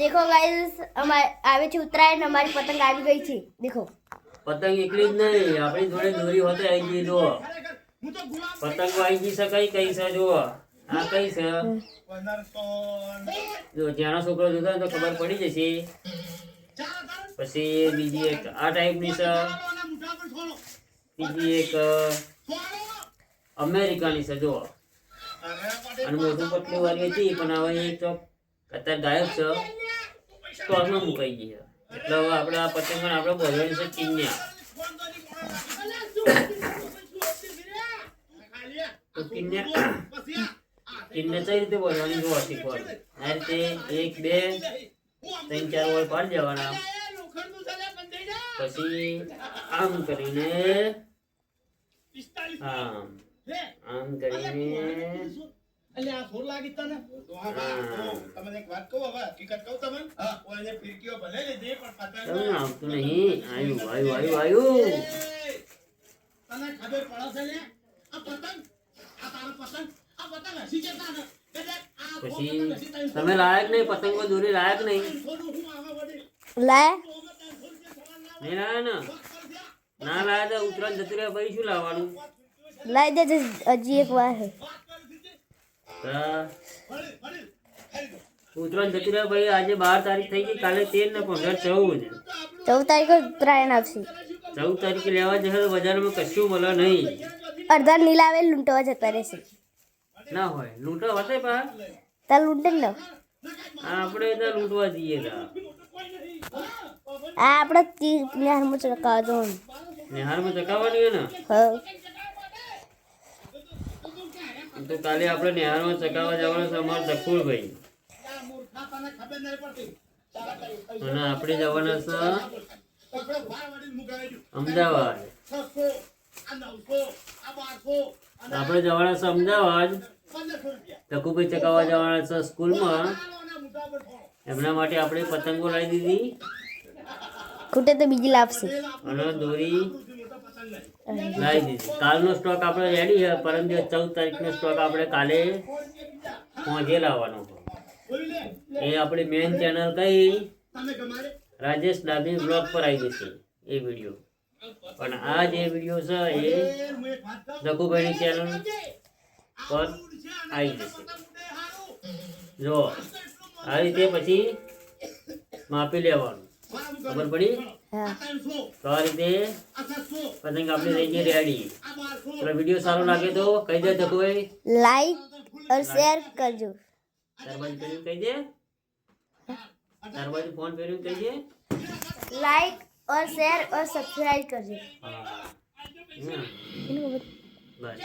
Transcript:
દેખો ગાઈસ અમાર આવે છે ઉત્તરાયણ, અમારી પતંગ આવી ગઈ છે. દેખો. પતંગ એકલી જ નહીં, આપણી જોડે દોરી હોતે આવી ગઈ, જુઓ. પતંગ આવી ગઈ છે કઈ કઈ છે, જુઓ. આ કઈ છે? જો, જ્યાંનો છોકરો જોતો તો ખબર પડી જશે. પછી બીજી એક આ ટાઈપની છે. બીજી એક અમેરિકાની છે, જુઓ. અને મોટું પતલું વાળી હતી, પણ હવે એક તો અત્યારે ગાયબ છે. સ્ટોરમાં મુકાઈ ગઈ છે એટલે હવે આપણે આ પતંગ પણ આપણે બોલવાની છે કિન્યા તો કિન્યા કિન્યા કઈ રીતે બોલવાની જોવા શીખવાનું આ રીતે એક, બે, ત્રણ, ચાર વાર પાડી જવાના પછી આમ કરીને આમ આમ કરીને અલ્યા આ સોર લાગી તને? તો હા હા. તમને એક વાત કહું હવે હકીકત કહું તમને? હા. ઓને ફિરકીઓ ભલે લીધી પણ પતંગ તમને આવતું નહીં. આવ્યું આવ્યું આવ્યું આવ્યું તને ખબર પડે છે લે આ પતંગ? આ તારો પતંગ? આ પતંગ હસી જતા ને એટલે પછી તમે લાયક નહીં પતંગો દોરી લાયક નહીં. લાય. નહીં લાયા ને. લાયા તો ઉત્તરાયણ જતું રહ્યા પછી શું લાવવાનું? લાવી દેજે હજી એક વાર. ઉત્તરાયણ જતી રહ્યા ભાઈ આજે બાર તારીખ થઈ ગઈ કાલે તેર ને પંદર ચૌદ ચૌદ તારીખે ઉત્તરાયણ આવશે. ચૌદ તારીખે લેવા જશે તો બજારમાં કશું મળે નહીં અડધા નીલાવે લૂંટવા જતા રહેશે. ના હોય લૂંટવા હોતે પા તાર લૂંટે ને આપણે તો લૂંટવા જઈએ તા આ આપણે તી નિહારમાં ચકાવજો નિહારમાં ચકાવવાની ને હા. તો કાલે આપણે નિહારમાં ચકાવવા જવાનું છે અમારા કઈ અને આપણે જવાના છે અમદાવાદ. આપણે જવાના છે અમદાવાદ. તકુભાઈ ચકાવવા જવાના છે સ્કૂલમાં. એમના માટે આપણે પતંગો લાવી દીધી. ખૂટે તો બીજી લાવશે. અને દોરી. લાવી દીધી. કાલનો સ્ટોક આપણે રેડી છે પરમ દિવસ ચૌદ તારીખનો સ્ટોક આપણે કાલે પહોંચે લાવવાનો. એ આપણી મેઇન ચેનલ કઈ? રાજેશ ડાભી બ્લોગ પર આવી જશે એ વીડિયો પણ આ જે વીડિયો છે એ જકુભાઈની ચેનલ પર આવી જશે જો આ રીતે પછી માપી લેવાનું. ખબર પડી? તો આ રીતે પતંગ આપણે લઈ જઈએ રેડી તો વીડિયો સારો લાગે તો કહી દે તો કોઈ લાઈક ઓર શેર કરજો. દરબાજ કર્યું કહી દે. દરબાજ ફોન કર્યું કહી દે. લાઈક ઓર શેર ઓર સબસ્ક્રાઇબ કરજો. બસ.